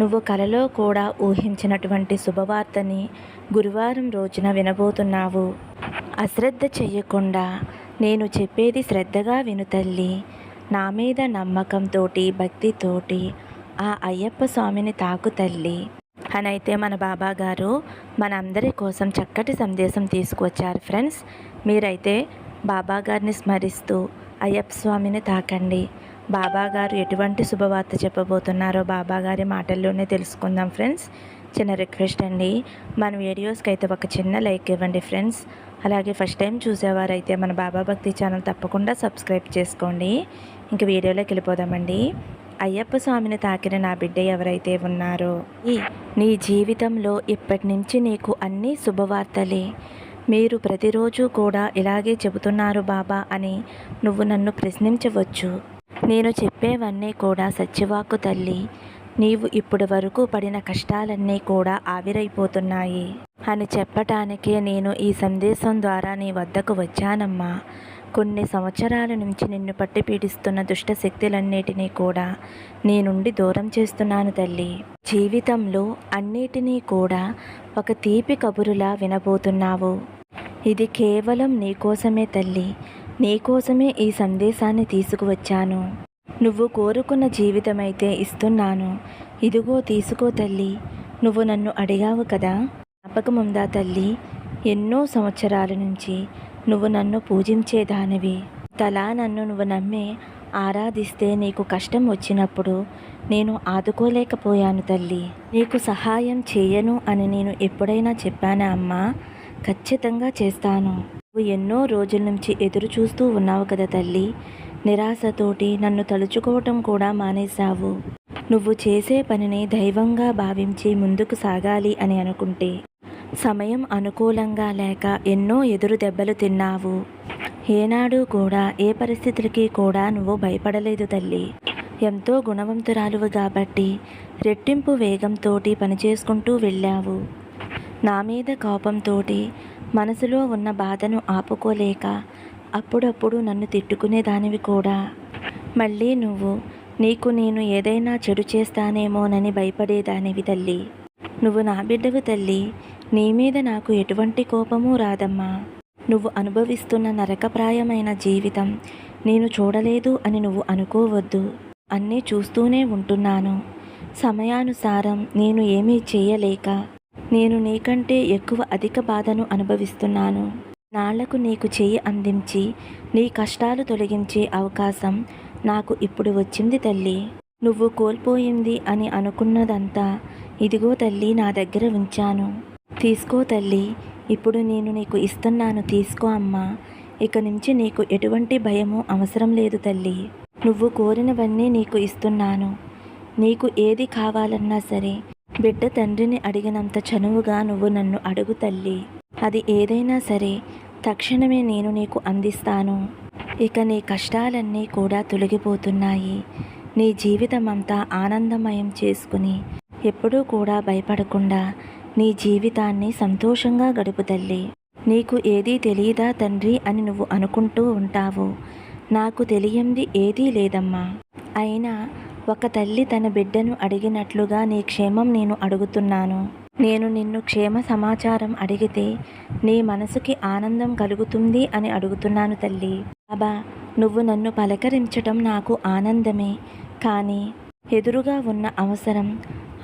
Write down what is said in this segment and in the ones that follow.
నువ్వు కలలో కూడా ఊహించినటువంటి శుభవార్తని గురువారం రోజున వినబోతున్నావు. అశ్రద్ధ చెయ్యకుండా నేను చెప్పేది శ్రద్ధగా విను తల్లి. నా మీద నమ్మకంతోటి భక్తితోటి ఆ అయ్యప్ప స్వామిని తాకు తల్లి. అని అయితే మన బాబా గారు మనందరి కోసం చక్కటి సందేశం తీసుకువచ్చారు ఫ్రెండ్స్. మీరైతే బాబా గారిని స్మరిస్తూ అయ్యప్ప స్వామిని తాకండి. బాబా గారు ఎటువంటి శుభవార్త చెప్పబోతున్నారో బాబాగారి మాటల్లోనే తెలుసుకుందాం ఫ్రెండ్స్. చిన్న రిక్వెస్ట్ అండి. మన వీడియోస్కి అయితే ఒక చిన్న లైక్ ఇవ్వండి ఫ్రెండ్స్. అలాగే ఫస్ట్ టైం చూసేవారైతే మన బాబా భక్తి ఛానల్ తప్పకుండా సబ్స్క్రైబ్ చేసుకోండి. ఇంక వీడియోలోకి వెళ్ళిపోదామండి. అయ్యప్ప స్వామిని తాకిన నా బిడ్డ ఎవరైతే ఉన్నారో ఈ నీ జీవితంలో ఇప్పటి నుంచి నీకు అన్ని శుభవార్తలే. మీరు ప్రతిరోజు కూడా ఇలాగే చెబుతున్నారు బాబా అని నువ్వు నన్ను ప్రశ్నించవచ్చు. నేను చెప్పేవన్నీ కూడా సత్యవాకు తల్లి. నీవు ఇప్పటి వరకు పడిన కష్టాలన్నీ కూడా ఆవిరైపోతున్నాయి. అని చెప్పటానికే నేను ఈ సందేశం ద్వారా నీ వద్దకు వచ్చానమ్మా. కొన్ని సంవత్సరాల నుంచి నిన్ను పట్టి పీడిస్తున్న దుష్ట శక్తులన్నిటినీ కూడా నీ నుండి దూరం చేస్తున్నాను తల్లి. జీవితంలో అన్నిటినీ కూడా ఒక తీపి కబురులా వినబోతున్నావు. ఇది కేవలం నీకోసమే తల్లి. నీకోసమే ఈ సందేశాన్ని తీసుకువచ్చాను. నువ్వు కోరుకున్న జీవితమైతే ఇస్తున్నాను. ఇదిగో తీసుకో తల్లి. నువ్వు నన్ను అడిగావు కదా? జ్ఞాపకముందా తల్లి? ఎన్నో సంవత్సరాల నుంచి నువ్వు నన్ను పూజించేదానివి తలా నన్ను నువ్వు నమ్మి ఆరాధిస్తే నీకు కష్టం వచ్చినప్పుడు నేను ఆదుకోలేకపోయాను తల్లి. నీకు సహాయం చేయను అని నేను ఎప్పుడైనా చెప్పానా అమ్మా? ఖచ్చితంగా చేస్తాను. నువ్వు ఎన్నో రోజుల నుంచి ఎదురు చూస్తూ ఉన్నావు కదా తల్లి. నిరాశతోటి నన్ను తలుచుకోవటం కూడా మానేశావు. నువ్వు చేసే పనిని దైవంగా భావించి ముందుకు సాగాలి అని అనుకుంటే. సమయం అనుకూలంగా లేక ఎన్నో ఎదురు దెబ్బలు తిన్నావు. ఏనాడు కూడా ఏ పరిస్థితులకి కూడా నువ్వు భయపడలేదు తల్లి. ఎంతో గుణవంతురాలువు కాబట్టి రెట్టింపు వేగంతోటి పనిచేసుకుంటూ వెళ్ళావు. నా మీద కోపంతోటి మనసులో ఉన్న బాధను ఆపుకోలేక అప్పుడప్పుడు నన్ను తిట్టుకునేదానివి కూడా. మళ్ళీ నువ్వు నీకు నేను ఏదైనా చెడు చేస్తానేమోనని భయపడేదానివి తల్లి. నువ్వు నా బిడ్డవు తల్లి నీ మీద నాకు ఎటువంటి కోపమూ రాదమ్మా. నువ్వు అనుభవిస్తున్న నరకప్రాయమైన జీవితం నేను చూడలేదు అని నువ్వు అనుకోవద్దు. అన్నీ చూస్తూనే ఉంటున్నాను. సమయానుసారం నేను ఏమీ చేయలేక నేను నీకంటే ఎక్కువ అధిక బాధను అనుభవిస్తున్నాను. నాళ్ళకు నీకు చెయ్యి అందించి నీ కష్టాలు తొలగించే అవకాశం నాకు ఇప్పుడు వచ్చింది తల్లి. నువ్వు కోల్పోయింది అని అనుకున్నదంతా ఇదిగో తల్లి నా దగ్గర ఉంచాను. తీసుకో తల్లి ఇప్పుడు నేను నీకు ఇస్తున్నాను తీసుకో అమ్మా. ఇక నుంచి నీకు ఎటువంటి భయము అవసరం లేదు తల్లి. నువ్వు కోరినవన్నీ నీకు ఇస్తున్నాను. నీకు ఏది కావాలన్నా సరే బిడ్డ తండ్రిని అడిగినంత చనువుగా నువ్వు నన్ను అడుగు తల్లి. అది ఏదైనా సరే తక్షణమే నేను నీకు అందిస్తాను. ఇక నీ కష్టాలన్నీ కూడా తొలగిపోతున్నాయి. నీ జీవితం అంతా ఆనందమయం చేసుకుని ఎప్పుడూ కూడా భయపడకుండా నీ జీవితాన్ని సంతోషంగా గడుపు తల్లి. నీకు ఏదీ తెలియదా తండ్రి అని నువ్వు అనుకుంటూ ఉంటావు. నాకు తెలియంది ఏదీ లేదమ్మా. అయినా ఒక తల్లి తన బిడ్డను అడిగినట్లుగా నీ క్షేమం నేను అడుగుతున్నాను. నేను నిన్ను క్షేమ సమాచారం అడిగితే నీ మనసుకి ఆనందం కలుగుతుంది అని అడుగుతున్నాను తల్లి. బాబా నువ్వు నన్ను పలకరించటం నాకు ఆనందమే. కానీ ఎదురుగా ఉన్న అవసరం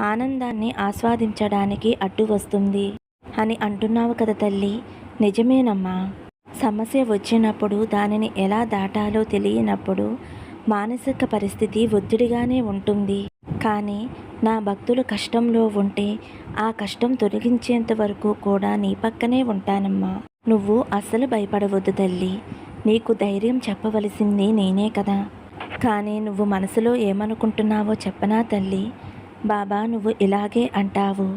ఆనందాన్ని ఆస్వాదించడానికి అడ్డు వస్తుంది అని అంటున్నావు కదా తల్లి. నిజమేనమ్మా. సమస్య వచ్చినప్పుడు దానిని ఎలా దాటాలో తెలియనప్పుడు మానసిక పరిస్థితి ఒత్తిడిగానే ఉంటుంది. కానీ నా భక్తులు కష్టంలో ఉంటే ఆ కష్టం తొలగించేంత వరకు కూడా నీ పక్కనే ఉంటానమ్మా. నువ్వు అస్సలు భయపడవద్దు తల్లి. నీకు ధైర్యం చెప్పవలసింది నేనే కదా. కానీ నువ్వు మనసులో ఏమనుకుంటున్నావో చెప్పనా తల్లి. బాబా నువ్వు ఇలాగే అంటావు.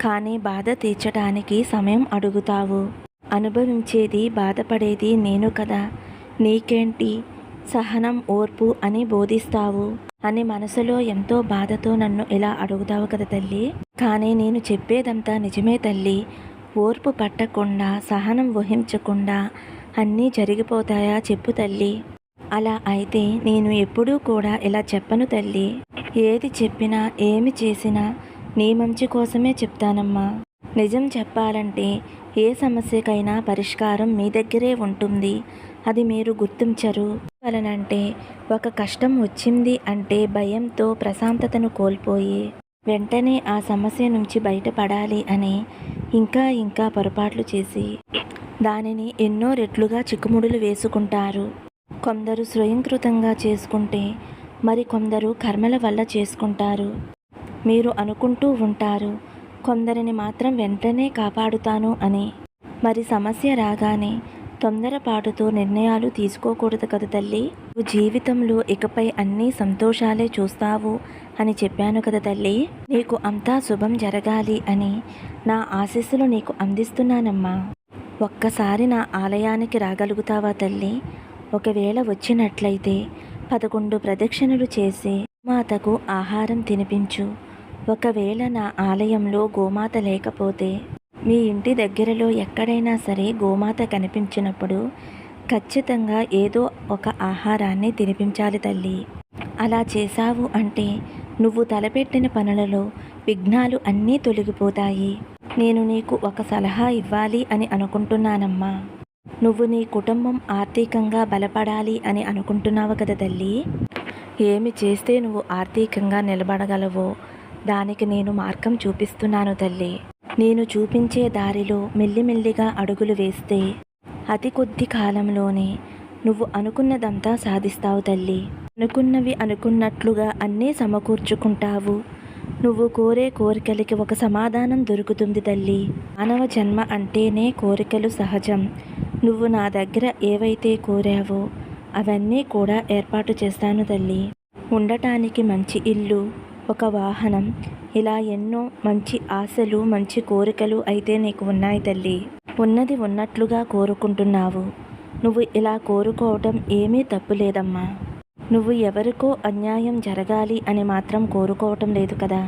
కానీ బాధ తీర్చడానికి సమయం అడుగుతావు. అనుభవించేది బాధపడేది నేను కదా. నీకేంటి? సహనం ఓర్పు అని బోధిస్తావు. అని మనసులో ఎంతో బాధతో నన్ను ఇలా అడుగుతావు కదా తల్లి. కానీ నేను చెప్పేదంతా నిజమే తల్లి. ఓర్పు పట్టకుండా సహనం వహించకుండా అన్నీ జరిగిపోతాయా చెప్పు తల్లి. అలా అయితే నేను ఎప్పుడూ కూడా ఇలా చెప్పను తల్లి. ఏది చెప్పినా ఏమి చేసినా నీ మంచి కోసమే చెప్తానమ్మా. నిజం చెప్పాలంటే ఏ సమస్యకైనా పరిష్కారం మీ దగ్గరే ఉంటుంది. అది మీరు గుర్తించరు. వలనంటే ఒక కష్టం వచ్చింది అంటే భయంతో ప్రశాంతతను కోల్పోయి వెంటనే ఆ సమస్య నుంచి బయటపడాలి అని ఇంకా ఇంకా పొరపాట్లు చేసి దానిని ఎన్నో రెట్లుగా చిక్కుముడులు వేసుకుంటారు. కొందరు స్వయంకృతంగా చేసుకుంటే మరి కొందరు కర్మల వల్ల చేసుకుంటారు. మీరు అనుకుంటూ ఉంటారు కొందరిని మాత్రం వెంటనే కాపాడుతాను అని. మరి సమస్య రాగానే తొందరపాటుతో నిర్ణయాలు తీసుకోకూడదు కదా తల్లి. నువ్వు జీవితంలో ఇకపై అన్ని సంతోషాలే చూస్తావు అని చెప్పాను కదా తల్లి. నీకు అంతా శుభం జరగాలి అని నా ఆశీస్సులు నీకు అందిస్తున్నానమ్మా. ఒక్కసారి నా ఆలయానికి రాగలుగుతావా తల్లి? ఒకవేళ వచ్చినట్లయితే పదకొండు ప్రదక్షిణలు చేసి మాతకు ఆహారం తినిపించు. ఒకవేళ నా ఆలయంలో గోమాత లేకపోతే మీ ఇంటి దగ్గరలో ఎక్కడైనా సరే గోమాత కనిపించినప్పుడు ఖచ్చితంగా ఏదో ఒక ఆహారాన్ని తినిపించాలి తల్లి. అలా చేశావు అంటే నువ్వు తలపెట్టిన పనులలో విఘ్నాలు అన్నీ తొలగిపోతాయి. నేను నీకు ఒక సలహా ఇవ్వాలి అని అనుకుంటున్నానమ్మా. నువ్వు నీ కుటుంబం ఆర్థికంగా బలపడాలి అని అనుకుంటున్నావు కదా తల్లి. ఏమి చేస్తే నువ్వు ఆర్థికంగా నిలబడగలవో దానికి నేను మార్గం చూపిస్తున్నాను తల్లి. నేను చూపించే దారిలో మెల్లిమెల్లిగా అడుగులు వేస్తే అతి కొద్ది కాలంలోనే నువ్వు అనుకున్నదంతా సాధిస్తావు తల్లి. అనుకున్నవి అనుకున్నట్లుగా అన్నీ సమకూర్చుకుంటావు. నువ్వు కోరే కోరికలకి ఒక సమాధానం దొరుకుతుంది తల్లి. మానవ జన్మ అంటేనే కోరికలు సహజం. నువ్వు నా దగ్గర ఏవైతే కోరావో అవన్నీ కూడా ఏర్పాటు చేస్తాను తల్లి. ఉండటానికి మంచి ఇల్లు ఒక వాహనం. ఇలా ఎన్నో మంచి ఆశలు మంచి కోరికలు అయితే నీకు ఉన్నాయి తల్లి. ఉన్నది ఉన్నట్లుగా కోరుకుంటున్నావు. నువ్వు ఇలా కోరుకోవటం ఏమీ తప్పు లేదమ్మా. నువ్వు ఎవరికో అన్యాయం జరగాలి అని మాత్రం కోరుకోవటం లేదు కదా.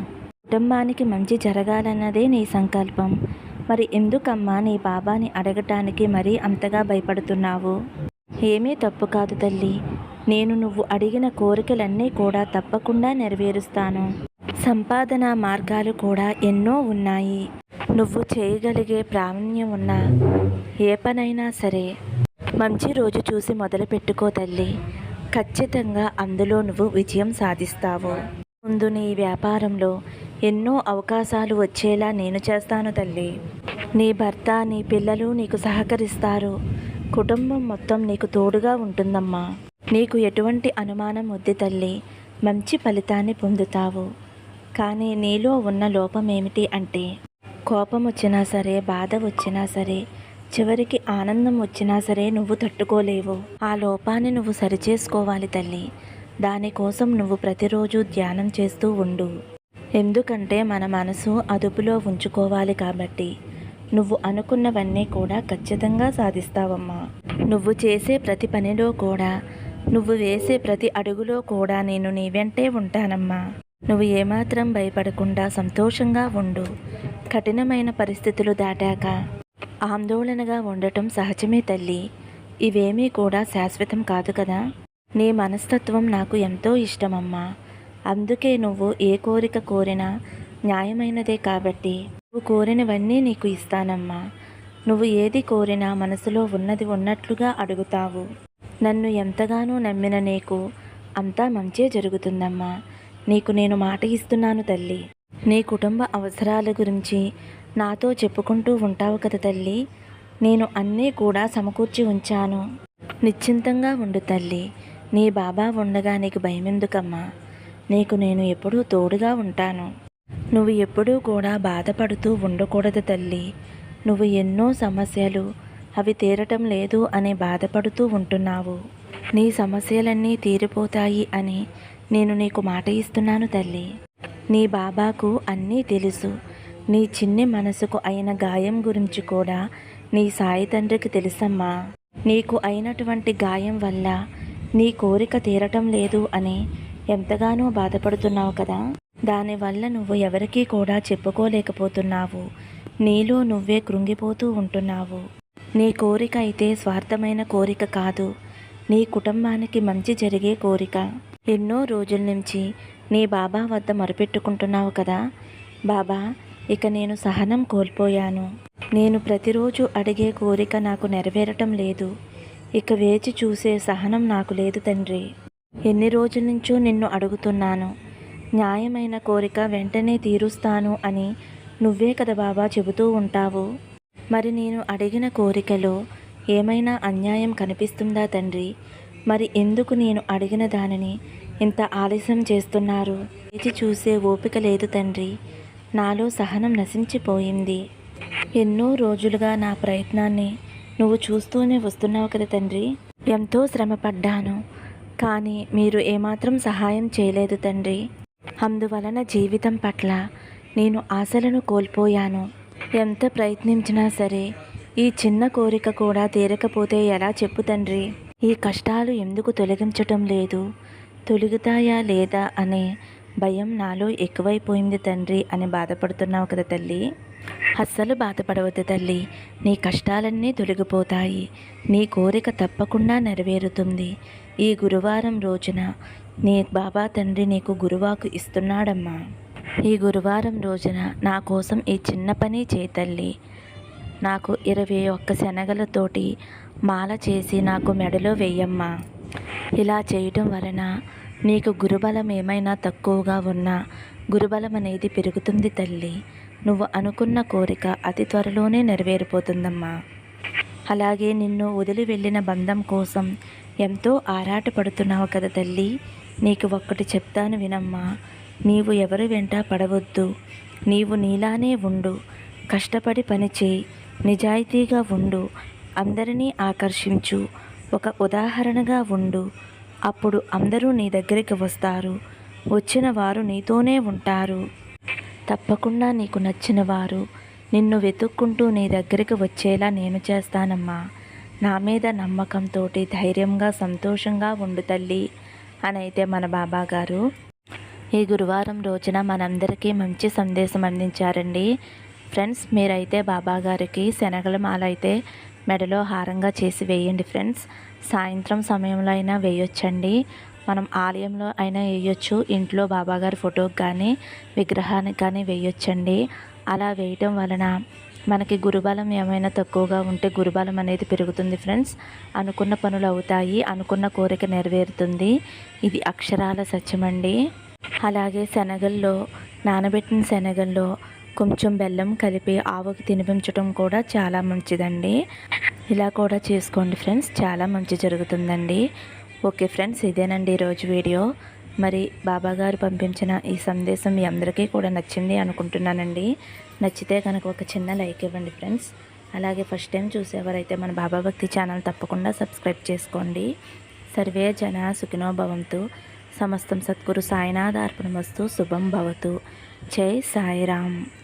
కుటుంబానికి మంచి జరగాలన్నదే నీ సంకల్పం. మరి ఎందుకమ్మా నీ బాబాని అడగటానికి మరీ అంతగా భయపడుతున్నావు? ఏమీ తప్పు కాదు తల్లి. నేను నువ్వు అడిగిన కోరికలన్నీ కూడా తప్పకుండా నెరవేరుస్తాను. సంపాదన మార్గాలు కూడా ఎన్నో ఉన్నాయి. నువ్వు చేయగలిగే ప్రావీణ్యం ఉన్న ఏ పనైనా సరే మంచి రోజు చూసి మొదలుపెట్టుకో తల్లి. ఖచ్చితంగా అందులో నువ్వు విజయం సాధిస్తావు. ముందు నీ వ్యాపారంలో ఎన్నో అవకాశాలు వచ్చేలా నేను చేస్తాను తల్లి. నీ భర్త నీ పిల్లలు నీకు సహకరిస్తారు. కుటుంబం మొత్తం నీకు తోడుగా ఉంటుందమ్మా. నీకు ఎటువంటి అనుమానం వద్దు తల్లి. మంచి ఫలితాన్ని పొందుతావు. కానీ నీలో ఉన్న లోపం ఏమిటి అంటే కోపం వచ్చినా సరే బాధ వచ్చినా సరే చివరికి ఆనందం వచ్చినా సరే నువ్వు తట్టుకోలేవు. ఆ లోపాన్ని నువ్వు సరిచేసుకోవాలి తల్లి. దానికోసం నువ్వు ప్రతిరోజు ధ్యానం చేస్తూ ఉండు. ఎందుకంటే మన మనసు అదుపులో ఉంచుకోవాలి కాబట్టి. నువ్వు అనుకున్నవన్నీ కూడా ఖచ్చితంగా సాధిస్తావమ్మా. నువ్వు చేసే ప్రతి పనిలో కూడా నువ్వు వేసే ప్రతి అడుగులో కూడా నేను నీ వెంటే ఉంటానమ్మా. నువ్వు ఏమాత్రం భయపడకుండా సంతోషంగా ఉండు. కఠినమైన పరిస్థితులు దాటాక ఆందోళనగా ఉండటం సహజమే తల్లి. ఇవేమీ కూడా శాశ్వతం కాదు కదా. నీ మనస్తత్వం నాకు ఎంతో ఇష్టమమ్మా. అందుకే నువ్వు ఏ కోరిక కోరినా న్యాయమైనదే కాబట్టి నువ్వు కోరినవన్నీ నీకు ఇస్తానమ్మా. నువ్వు ఏది కోరినా మనసులో ఉన్నది ఉన్నట్లుగా అడుగుతావు. నన్ను ఎంతగానో నమ్మిన నీకు అంతా మంచే జరుగుతుందమ్మా. నీకు నేను మాట ఇస్తున్నాను తల్లి. నీ కుటుంబ అవసరాల గురించి నాతో చెప్పుకుంటూ ఉంటావు కదా తల్లి. నేను అన్నీ కూడా సమకూర్చి ఉంచాను. నిశ్చింతంగా ఉండు తల్లి. నీ బాబా ఉండగా నీకు భయమెందుకమ్మా. నీకు నేను ఎప్పుడూ తోడుగా ఉంటాను. నువ్వు ఎప్పుడూ కూడా బాధపడుతూ ఉండకూడదు తల్లి. నువ్వు ఎన్నో సమస్యలు అవి తీరటం లేదు అని బాధపడుతూ ఉంటున్నావు. నీ సమస్యలన్నీ తీరిపోతాయి అని నేను నీకు మాట ఇస్తున్నాను తల్లి. నీ బాబాకు అన్నీ తెలుసు. నీ చిన్ని మనసుకు అయిన గాయం గురించి కూడా నీ సాయి తండ్రికి తెలుసమ్మా. నీకు అయినటువంటి గాయం వల్ల నీ కోరిక తీరటం లేదు అని ఎంతగానో బాధపడుతున్నావు కదా. దానివల్ల నువ్వు ఎవరికీ కూడా చెప్పుకోలేకపోతున్నావు. నీలో నువ్వే కృంగిపోతూ ఉంటున్నావు. నీ కోరిక అయితే స్వార్థమైన కోరిక కాదు. నీ కుటుంబానికి మంచి జరిగే కోరిక. ఎన్నో రోజుల నుంచి నీ బాబా వద్ద మరుపెట్టుకుంటున్నావు కదా. బాబా ఇక నేను సహనం కోల్పోయాను. నేను ప్రతిరోజు అడిగే కోరిక నాకు నెరవేరటం లేదు. ఇక వేచి చూసే సహనం నాకు లేదు తండ్రి. ఎన్ని రోజుల నుంచో నిన్ను అడుగుతున్నాను. న్యాయమైన కోరిక వెంటనే తీరుస్తాను అని నువ్వే కదా బాబా చెబుతూ ఉంటావు. మరి నేను అడిగిన కోరికలో ఏమైనా అన్యాయం కనిపిస్తుందా తండ్రి? మరి ఎందుకు నేను అడిగిన దానిని ఇంత ఆలస్యం చేస్తున్నారు? ఇది చూసే ఓపిక లేదు తండ్రి. నాలో సహనం నశించిపోయింది. ఎన్నో రోజులుగా నా ప్రయత్నాన్ని నువ్వు చూస్తూనే వస్తున్నావు కదా తండ్రి. ఎంతో శ్రమపడ్డాను. కానీ మీరు ఏమాత్రం సహాయం చేయలేదు తండ్రి. అందువలన జీవితం పట్ల నేను ఆశలను కోల్పోయాను. ఎంత ప్రయత్నించినా సరే ఈ చిన్న కోరిక కూడా తీరకపోతే ఎలా చెప్పు తండ్రి? ఈ కష్టాలు ఎందుకు తొలగించటం లేదు? తొలుగుతాయా లేదా అనే భయం నాలో ఎక్కువైపోయింది తండ్రి అని బాధపడుతున్నావు కదా తల్లి. అస్సలు బాధపడవద్దు తల్లి. నీ కష్టాలన్నీ తొలగిపోతాయి. నీ కోరిక తప్పకుండా నెరవేరుతుంది. ఈ గురువారం రోజున నీ బాబా తండ్రి నీకు గురువాకు ఇస్తున్నాడమ్మా. ఈ గురువారం రోజున నా కోసం ఈ చిన్న పని చేతల్లి నాకు ఇరవై ఒక్క శనగలతోటి మాల చేసి నాకు మెడలో వేయమ్మా. ఇలా చేయటం వలన నీకు గురుబలం ఏమైనా తక్కువగా ఉన్నా గురుబలం అనేది పెరుగుతుంది తల్లి. నువ్వు అనుకున్న కోరిక అతి త్వరలోనే నెరవేరిపోతుందమ్మా. అలాగే నిన్ను వదిలి వెళ్ళిన బంధం కోసం ఎంతో ఆరాటపడుతున్నావు కదా తల్లి. నీకు ఒక్కటి చెప్తాను వినమ్మా. నీవు ఎవరి వెంట పడవద్దు. నీవు నీలానే ఉండు. కష్టపడి పనిచేయి నిజాయితీగా ఉండు. అందరినీ ఆకర్షించు. ఒక ఉదాహరణగా ఉండు. అప్పుడు అందరూ నీ దగ్గరికి వస్తారు. వచ్చిన వారు నీతోనే ఉంటారు. తప్పకుండా నీకు నచ్చిన వారు. నిన్ను వెతుక్కుంటూ నీ దగ్గరికి వచ్చేలా నేను చేస్తానమ్మా. నా మీద నమ్మకంతో ధైర్యంగా సంతోషంగా ఉండు తల్లి. అని అయితే మన బాబాగారు. ఈ గురువారం రోజున మనందరికీ మంచి సందేశం అందించారండి. ఫ్రెండ్స్ మీరైతే బాబా గారికి శనగల మాల అయితే మెడలో హారంగా చేసి వేయండి ఫ్రెండ్స్. సాయంత్రం సమయంలో అయినా వేయొచ్చండి. మనం ఆలయంలో అయినా వేయొచ్చు ఇంట్లో బాబాగారి ఫోటోకి కానీ విగ్రహానికి కానీ వేయొచ్చండి. అలా వేయటం వలన మనకి గురుబలం ఏమైనా తక్కువగా ఉంటే గురుబలం అనేది పెరుగుతుంది ఫ్రెండ్స్. అనుకున్న పనులు అవుతాయి అనుకున్న కోరిక నెరవేరుతుంది. ఇది అక్షరాల సత్యమండి. అలాగే శనగల్లో నానబెట్టిన శనగల్లో కొంచెం బెల్లం కలిపి ఆవుకి తినిపించడం కూడా చాలా మంచిదండి. ఇలా కూడా చేసుకోండి ఫ్రెండ్స్ చాలా మంచి జరుగుతుందండి. ఓకే ఫ్రెండ్స్ ఇదేనండి ఈరోజు వీడియో. మరి బాబాగారు పంపించిన ఈ సందేశం మీ అందరికీ కూడా నచ్చింది అనుకుంటున్నానండి. నచ్చితే కనుక ఒక చిన్న లైక్ ఇవ్వండి ఫ్రెండ్స్. అలాగే ఫస్ట్ టైం చూసేవారైతే మన బాబా భక్తి ఛానల్ తప్పకుండా సబ్స్క్రైబ్ చేసుకోండి. సర్వే జన సుఖినోభవంతో సమస్తం సద్గురు సాయినాథార్పణమస్తు. శుభం భవతు. జై సాయిరామ్.